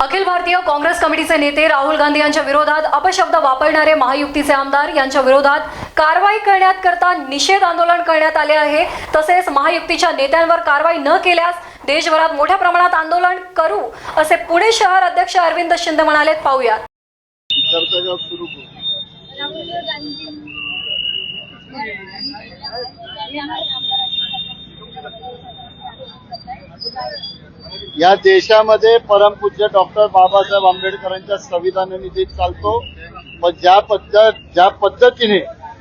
अखिल भारतीय काँग्रेस कमिटीचे नेते राहुल गांधी यांच्या विरोधात अपशब्द वापरणारे महायुतीचे आमदार यांच्या विरोधात कारवाई करण्यात करता निषेध आंदोलन करण्यात आले आहे. तसेच महायुतीच्या नेत्यांवर कारवाई न केल्यास देशभरात मोठ्या प्रमाणात आंदोलन करू असे पुणे शहर अध्यक्ष अरविंद शिंदे म्हणाले पाहूयात कर्तव्य सुरू करू राहुल गांधी या देशामध्ये परमपूज्य डॉक्टर बाबासाहेब आंबेडकरांच्या संविधानाने चालतो. मग ज्या पद्धत ज्या पद्धतीने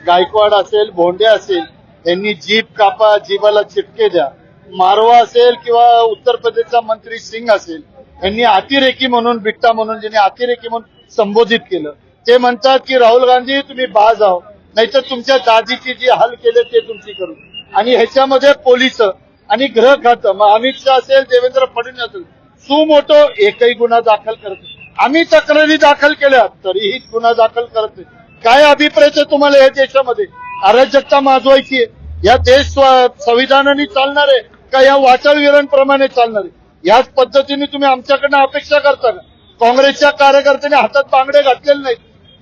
गायकवाड असेल भोंडे असेल यांनी जीप कापा जीवाला चिटके द्या. मारवा असेल किंवा उत्तर प्रदेशचा मंत्री सिंग असेल यांनी अतिरेकी म्हणून बिट्टा म्हणून ज्यांनी अतिरेकी म्हणून संबोधित केलं. ते म्हणतात की राहुल गांधी तुम्ही बाज आहो नाहीतर तुमच्या दादीची जी हाल केले ते तुमची करू. आणि ह्याच्यामध्ये पोलीस आणि ग्रह खातं मग अमित शहा असेल देवेंद्र फडणवीस असेल सुमोटो एकही गुन्हा दाखल करत आम्ही तक्रारी दाखल केल्या तरीही गुन्हा दाखल करत काय अभिप्राय तुम्हाला या देशामध्ये? अराजकता माजवायची आहे. या देश संविधानाने चालणार आहे का या वाचाळवीरांप्रमाणे चालणार आहे? याच पद्धतीने तुम्ही आमच्याकडनं अपेक्षा करता का? काँग्रेसच्या कार्यकर्त्यांनी हातात बांगडे घातलेले नाहीत.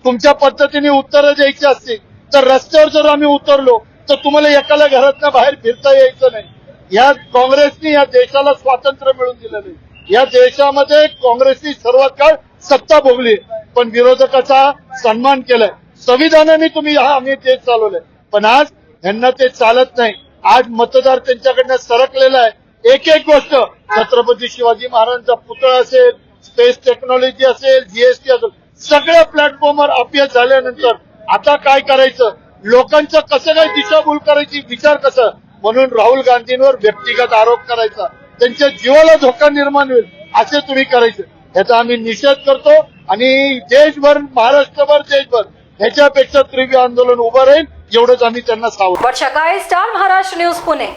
तुमच्या पद्धतीने उत्तरं द्यायची असतील तर रस्त्यावर जर आम्ही उतरलो तर तुम्हाला एकाला घरातनं बाहेर फिरता यायचं नाही. या काँग्रेसनी या देशाला स्वातंत्र्य मिळून दिलं नाही. या देशामध्ये काँग्रेसनी सर्वात काळ सत्ता भोगली. पण विरोधकाचा सन्मान केलाय. संविधानाने तुम्ही हा आम्ही देश चालवलाय. पण आज यांना ते चालत नाही. आज मतदार त्यांच्याकडनं सरकलेला आहे. एक एक गोष्ट छत्रपती शिवाजी महाराजांचा पुतळा असेल स्पेस टेक्नॉलॉजी असेल जीएसटी असेल सगळ्या प्लॅटफॉर्मवर अपयश झाल्यानंतर आता काय करायचं? लोकांचं कसं काय दिशाभूल करायची? विचार कसा? म्हणून राहुल गांधींवर व्यक्तिगत आरोप करायचा. त्यांच्या जीवाला धोका निर्माण होईल असे तुम्ही करायचे. याचा आम्ही निषेध करतो आणि देशभर महाराष्ट्रभर देशभर ह्याच्यापेक्षा तीव्र आंदोलन उभं राहील एवढंच आम्ही त्यांना सावध वर्षा काळे स्टार महाराष्ट्र न्यूज पुणे.